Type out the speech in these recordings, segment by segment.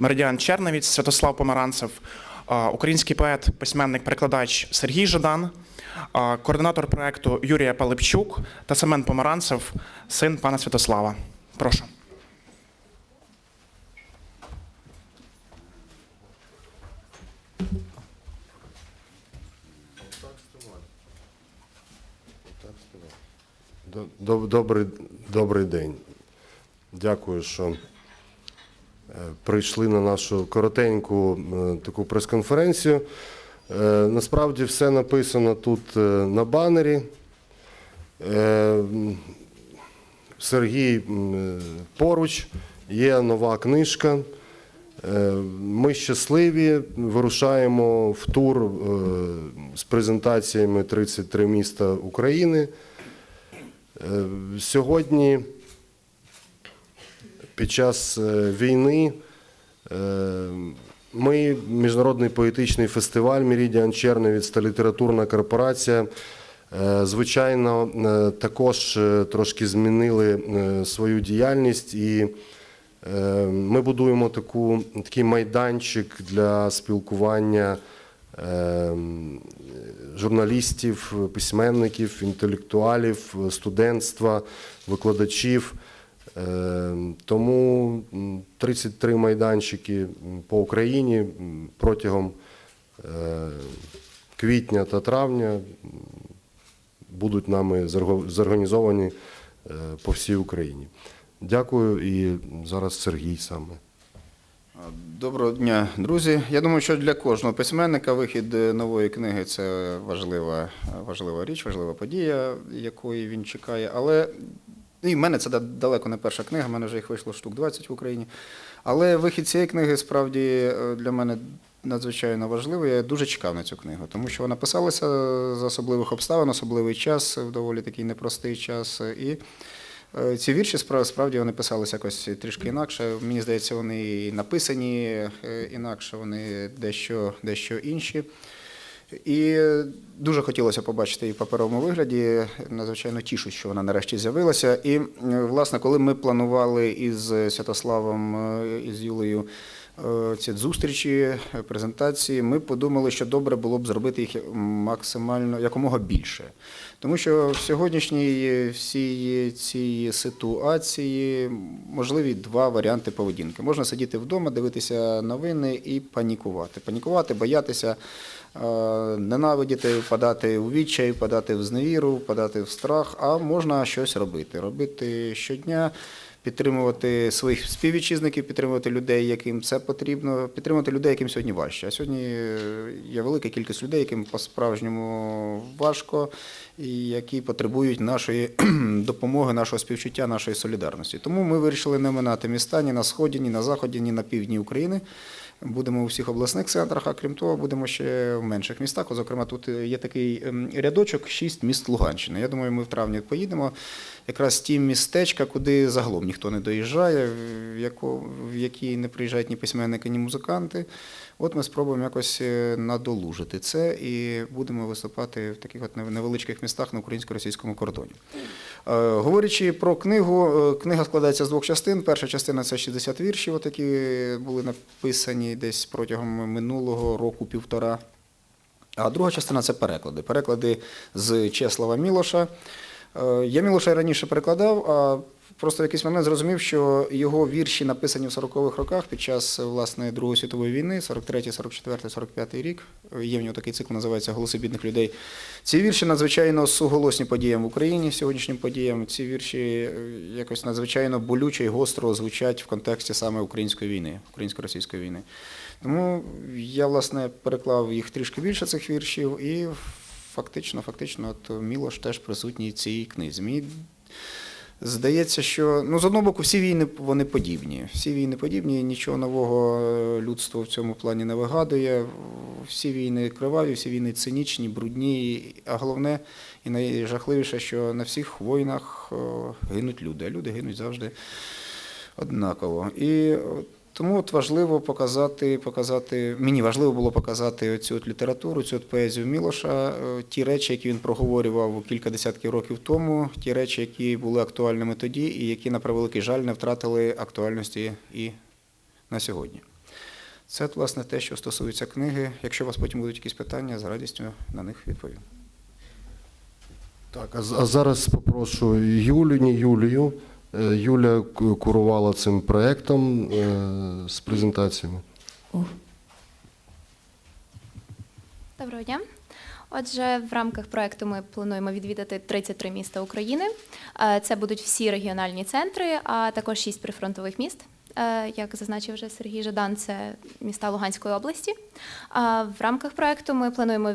Меридіан Черновіць, Святослав Помаранцев, український поет, письменник, перекладач Сергій Жадан, координатор проекту Юрія Палипчук та Семен Помаранцев, син пана Святослава. Прошу. Добрий, добрий день. Дякую, що прийшли на нашу коротеньку е, таку прес-конференцію. Е, Насправді все написано тут е, на банері. Сергій поруч, є нова книжка. Ми щасливі, вирушаємо в тур з презентаціями 33 міста України. Сьогодні, під час е, війни, е, ми, Міжнародний поетичний фестиваль Мірідіан Черновіць та літературна корпорація, е, звичайно, також трошки змінили свою діяльність і ми будуємо таку, такий майданчик для спілкування журналістів, письменників, інтелектуалів, студентства, викладачів. Е, Тому 33 майданчики по Україні протягом е, квітня та травня будуть нами зорганізовані е, по всій Україні. Дякую і зараз Сергій саме. Доброго дня, друзі. Я думаю, що для кожного письменника вихід е, нової книги це важлива, важлива річ, важлива подія, якої він чекає. Але і в мене це далеко не перша книга, в мене вже їх вийшло штук 20 в Україні. Але вихід цієї книги справді е, для мене надзвичайно важливий. Я дуже чекав на цю книгу, тому що вона писалася з особливих обставин, особливий час, в доволі такий непростий час. І Е, Ці вірші справді вони писалися якось трішки інакше. Мені здається, вони і написані е, інакше, вони дещо, дещо інші. І дуже хотілося побачити її в паперовому вигляді. Надзвичайно тішу, що вона нарешті з'явилася. І, власне, коли ми планували із Святославом, е, із Юлею ці зустрічі, е, презентації, ми подумали, що добре було б зробити їх максимально якомога більше. Тому що в сьогоднішній всій цій ситуації можливі два варіанти поведінки. Можна сидіти вдома, дивитися новини і панікувати. Панікувати, боятися, е, ненавидіти, впадати у відчай, впадати в зневіру, впадати в страх, а можна щось робити. Робити щодня. Підтримувати своїх співвітчизників, підтримувати людей, яким це потрібно, підтримувати людей, яким сьогодні важче. А сьогодні е, є велика кількість людей, яким по-справжньому важко, і які потребують нашої допомоги, нашого співчуття, нашої солідарності. Тому ми вирішили не минати міста ні на сході, ні на заході, ні на півдні України. Будемо у всіх обласних центрах, а крім того, будемо ще в менших містах. Зокрема, тут є такий ем, рядочок шість міст Луганщини. Я думаю, ми в травні поїдемо. Якраз ті містечка, куди загалом ніхто не доїжджає, в які не приїжджають ні письменники, ні музиканти. От ми спробуємо якось е, надолужити це і будемо виступати в таких от невеличких містах на українсько-російському кордоні. Е, Говорячи про книгу, е, книга складається з двох частин. Перша частина це 60 віршів, от які були написані десь протягом минулого року півтора. А друга частина це переклади. Переклади з Чеслава Мілоша. Я Мілоша раніше перекладав, а просто в якийсь момент зрозумів, що його вірші написані в 40-х роках під час власне Другої світової війни, 43, 44, 45 рік. Є в нього такий цикл, називається Голоси бідних людей. Ці вірші надзвичайно суголосні подіям в Україні, сьогоднішнім подіям. Ці вірші е, якось надзвичайно болюче і гостро звучать в контексті саме української війни, українсько-російської війни. Тому я, власне, переклав їх трішки більше цих віршів, і фактично, фактично, от Мілош теж присутній цій книзі. Мені здається, що ну, з одного боку, всі війни вони подібні. Всі війни подібні, нічого нового е, людство в цьому плані не вигадує. Всі війни криваві, всі війни цинічні, брудні, а головне і найжахливіше, що на всіх воїнах е, гинуть люди, а люди гинуть завжди однаково. І тому от важливо показати, показати, мені важливо було показати цю от літературу, цю от поезію Мілоша, е, ті речі, які він проговорював кілька десятків років тому, ті речі, які були актуальними тоді, і які, на превеликий жаль, не втратили актуальності і на сьогодні. Це, власне, те, що стосується книги. Якщо у вас потім будуть якісь питання, з радістю на них відповім. Так, а, зараз попрошу Юлю, не Юлію. Е, Юля курувала цим проєктом е, з презентаціями. Доброго дня. Отже, в рамках проекту ми плануємо відвідати 33 міста України. Е, Це будуть всі регіональні центри, а також 6 прифронтових міст. Як зазначив вже Сергій Жадан, це міста Луганської області. В рамках проекту ми плануємо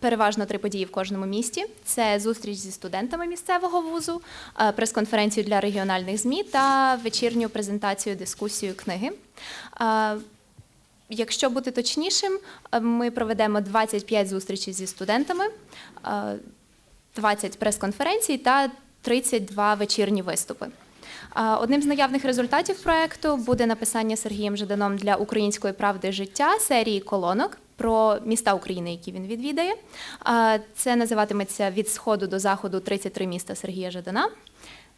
переважно три події в кожному місті: це зустріч зі студентами місцевого вузу, е, прес-конференцію для регіональних змі та вечірню презентацію дискусію книги. Е, Якщо бути точнішим, е, ми проведемо 25 зустрічей зі студентами, е, 20 прес-конференцій та 32 вечірні виступи. Одним з наявних результатів проекту буде написання Сергієм Жаданом для української правди життя серії колонок про міста України, які він відвідає. Це називатиметься від сходу до заходу 33 міста Сергія Жадана.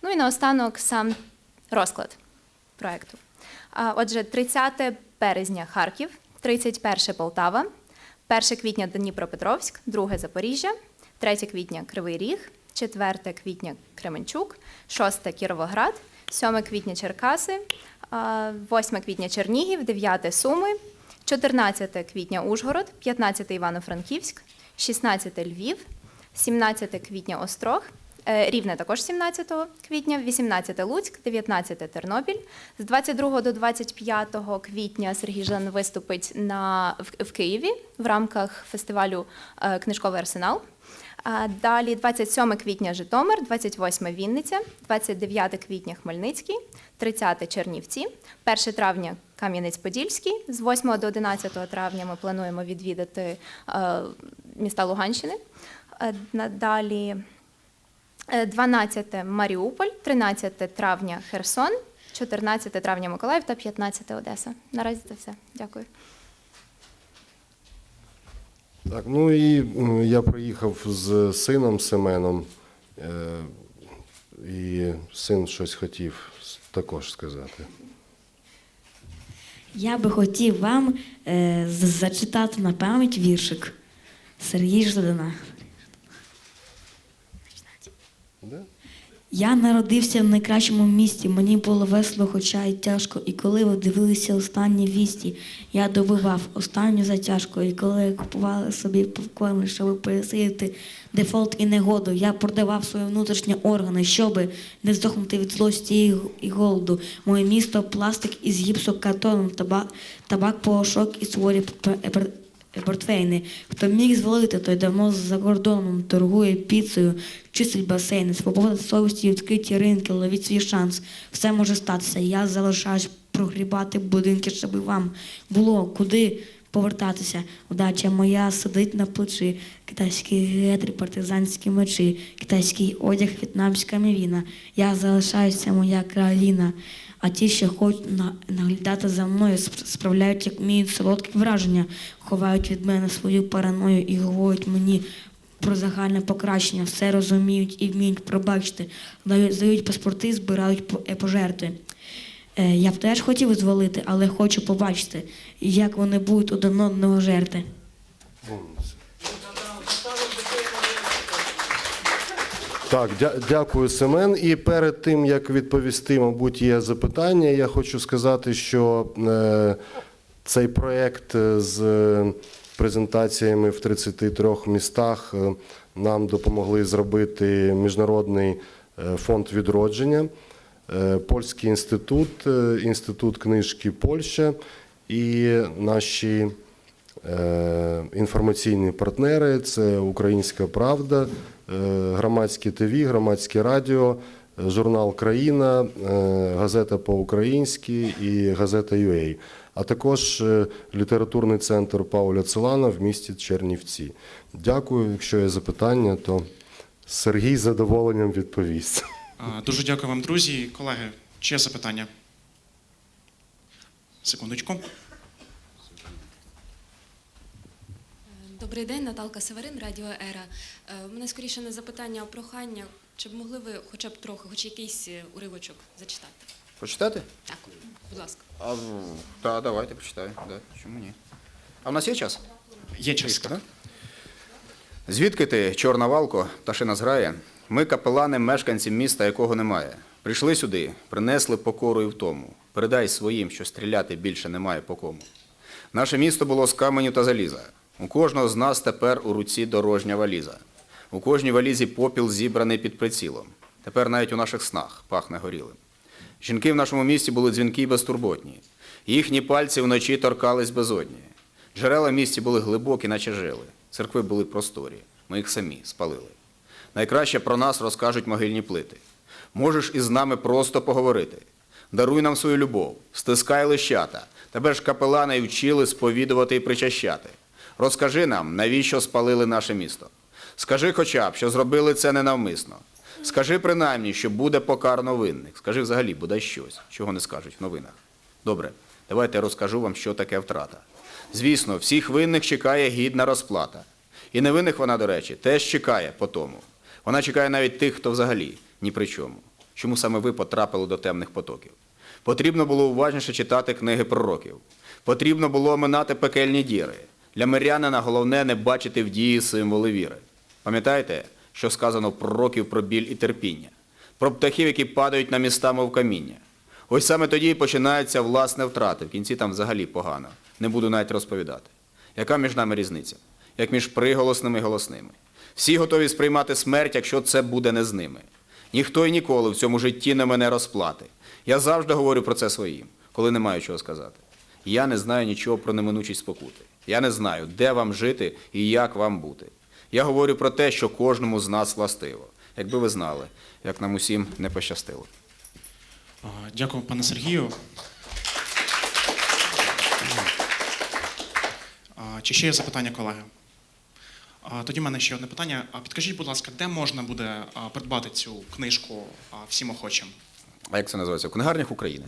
Ну і наостанок сам розклад проекту. Отже, 30 березня Харків, 31 Полтава, 1 квітня Дніпропетровськ, 2 Запоріжжя, 3 квітня Кривий Ріг, 4 квітня Кременчук, 6 Кіровоград, 7 квітня Черкаси, а, 8 квітня Чернігів, 9 Суми, 14 квітня Ужгород, 15 Івано-Франківськ, 16 Львів, 17 квітня Острог, е, Рівне також 17 квітня, 18 Луцьк, 19 Тернопіль. З 22 до 25 квітня Сергій Жан виступить на, в, в Києві в рамках фестивалю е, Книжковий арсенал. Далі 27 квітня Житомир, 28 Вінниця, 29 квітня Хмельницький, 30 Чернівці, 1 травня Кам'янець-Подільський. З 8 до 11 травня ми плануємо відвідати е, міста Луганщини. Е, Надалі е, 12 Маріуполь, 13 травня Херсон, 14 травня Миколаїв та 15 Одеса. Наразі це все. Дякую. Так, ну і я приїхав з сином Семеном, е, і син щось хотів також сказати. Я би хотів вам е, зачитати на пам'ять віршик Сергій Жадана. Да? Я народився в найкращому місті, мені було весело, хоча й тяжко. І коли ви дивилися останні вісті, я добивав останню затяжку. І коли купували собі попкорн, щоб пересидіти дефолт і негоду, я продавав свої внутрішні органи, щоб не здохнути від злості і голоду. Моє місто пластик із гіпсокартоном, табак, табак порошок і суворі портфейни. Хто міг звалити, той давно за кордоном торгує піцею, чистить басейни, свобода совісті, відкриті ринки, ловіть свій шанс. Все може статися. Я залишаюсь прогрібати будинки, щоб вам було куди повертатися. Удача моя сидить на плечі, китайські гетрі, партизанські мечі, китайський одяг, в'єтнамська мівіна. Я залишаюся моя країна. А ті, що хочуть на- наглядати за мною, справляють, як вміють солодкі враження, ховають від мене свою параною і говорять мені про загальне покращення, все розуміють і вміють пробачити, дають, паспорти, збирають е, пожертви. Е, Я б теж хотів звалити, але хочу побачити, як вони будуть один одного жерти. Так, дя- дякую, Семен. І перед тим як відповісти, мабуть, є запитання. Я хочу сказати, що е, цей проєкт е, з презентаціями в 33 містах е, нам допомогли зробити міжнародний е, фонд відродження, польський інститут, інститут книжки Польща і наші. Е, Інформаційні партнери це Українська Правда, е, громадське ТВ, громадське радіо, е, журнал Країна, газета по-українськи і газета UA, а також літературний центр Пауля Целана в місті Чернівці. Дякую. Якщо є запитання, то Сергій з задоволенням відповість. Дуже дякую вам, друзі. Колеги, чи є запитання? Секундочку. Добрий день, Наталка Северин, Радіо Ера. Е, У мене скоріше не запитання, а прохання. Чи б могли ви хоча б трохи, хоч якийсь е, уривочок зачитати? Почитати? Так, будь ласка. А, так, давайте почитаю. Да, чому ні? А в нас є час? Є час. Так? Звідки ти, чорна валко, пташина зграє? Ми капелани, мешканці міста, якого немає. Прийшли сюди, принесли покору і втому. Передай своїм, що стріляти більше немає по кому. Наше місто було з каменю та заліза. У кожного з нас тепер у руці дорожня валіза. У кожній валізі попіл зібраний під прицілом. Тепер навіть у наших снах пахне горілим. Жінки в нашому місті були дзвінкі й безтурботні. Їхні пальці вночі торкались безодні. Джерела в місті були глибокі, наче жили. Церкви були просторі. Ми їх самі спалили. Найкраще про нас розкажуть могильні плити. Можеш із нами просто поговорити. Даруй нам свою любов, стискай лищата. Тебе ж капелани вчили сповідувати і причащати. Розкажи нам, навіщо спалили наше місто. Скажи хоча б, що зробили це ненавмисно. Скажи принаймні, що буде покарано винних. Скажи взагалі, бодай щось, чого не скажуть в новинах. Добре, давайте я розкажу вам, що таке втрата. Звісно, всіх винних чекає гідна розплата. І невинних вона, до речі, теж чекає по тому. Вона чекає навіть тих, хто взагалі ні при чому. Чому саме ви потрапили до темних потоків? Потрібно було уважніше читати книги пророків. Потрібно було оминати пекельні діри. Для мирянина головне не бачити в дії символи віри. Пам'ятаєте, що сказано в пророків про біль і терпіння, про птахів, які падають на міста, мов каміння. Ось саме тоді і починається власне втрати. В кінці там взагалі погано. Не буду навіть розповідати. Яка між нами різниця? Як між приголосними і голосними. Всі готові сприймати смерть, якщо це буде не з ними. Ніхто і ніколи в цьому житті не мене розплати. Я завжди говорю про це своїм, коли не маю чого сказати. Я не знаю нічого про неминучість спокути. Я не знаю, де вам жити і як вам бути. Я говорю про те, що кожному з нас властиво. Якби ви знали, як нам усім не пощастило. Дякую, пане Сергію. Чи ще є запитання, колеги? Тоді в мене ще одне питання. А Підкажіть, будь ласка, де можна буде придбати цю книжку всім охочим? А як це називається? В книгарнях України.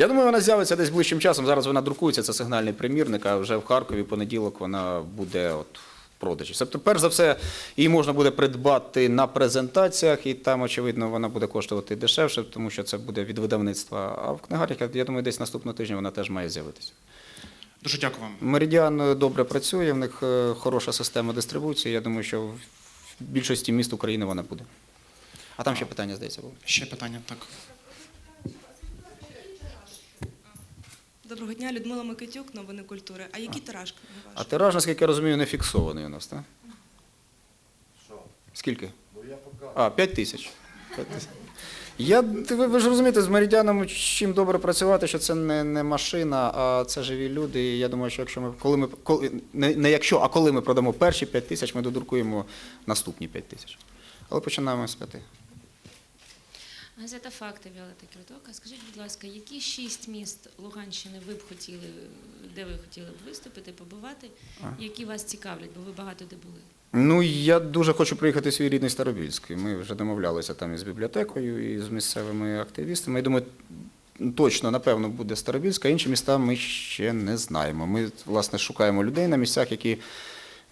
Я думаю, вона з'явиться десь ближчим часом. Зараз вона друкується, це сигнальний примірник, а вже в Харкові понеділок вона буде от в продажі. Тобто, перш за все, її можна буде придбати на презентаціях, і там, очевидно, вона буде коштувати дешевше, тому що це буде від видавництва. А в книгарнях, я думаю, десь наступного тижня вона теж має з'явитися. Дуже дякую вам. Меридіан е, добре працює, в них е, хороша система дистрибуції. Я думаю, що в більшості міст України вона буде. А там ще питання, здається, було. Ще питання, так. Доброго дня, Людмила Микитюк, новини культури. А який тираж А тираж, наскільки я розумію, не фіксований у нас, так? Скільки? А, 5 тисяч. П'ять тисяч. Я, ви, ви ж розумієте, з меридіаном чим добре працювати, що це не, не машина, а це живі люди. І я думаю, що якщо ми, коли ми коли, не, не якщо, а коли ми продамо перші 5 тисяч, ми додрукуємо наступні 5 тисяч. Але починаємо з п'яти. Газета Факти Віолетта Кіртока. Скажіть, будь ласка, які шість міст Луганщини ви б хотіли, де ви хотіли б виступити, побувати, які вас цікавлять, бо ви багато де були? Ну, я дуже хочу приїхати в свій рідний Старобільський. Ми вже домовлялися там із бібліотекою, і з місцевими активістами. Я думаю, точно, напевно, буде Старобільська, а інші міста ми ще не знаємо. Ми, власне, шукаємо людей на місцях, які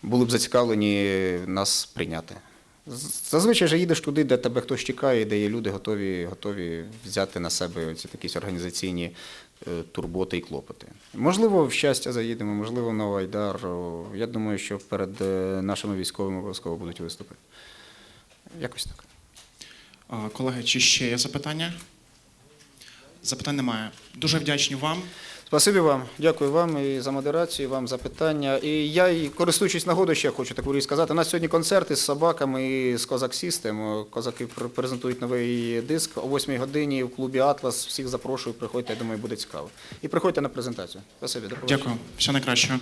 були б зацікавлені нас прийняти. Зазвичай же їдеш туди, де тебе хтось чекає, де є люди, готові, готові взяти на себе ці якісь організаційні е, турботи і клопоти. Можливо, в щастя заїдемо, можливо, на Айдар. О, Я думаю, що перед е, нашими військовими обов'язково будуть виступи. Якось так. Колеги, чи ще є запитання? Запитань немає. Дуже вдячні вам. Спасибі вам, дякую вам і за модерацію, і вам за питання. І я, і користуючись нагодою, ще хочу таку річ сказати. У нас сьогодні концерти з собаками і з Козак Сістем. Козаки пр- презентують новий диск о 8 годині в клубі Атлас. Всіх запрошую, приходьте, я думаю, буде цікаво. І приходьте на презентацію. Спасибі, до побачення. Дякую. все найкращого.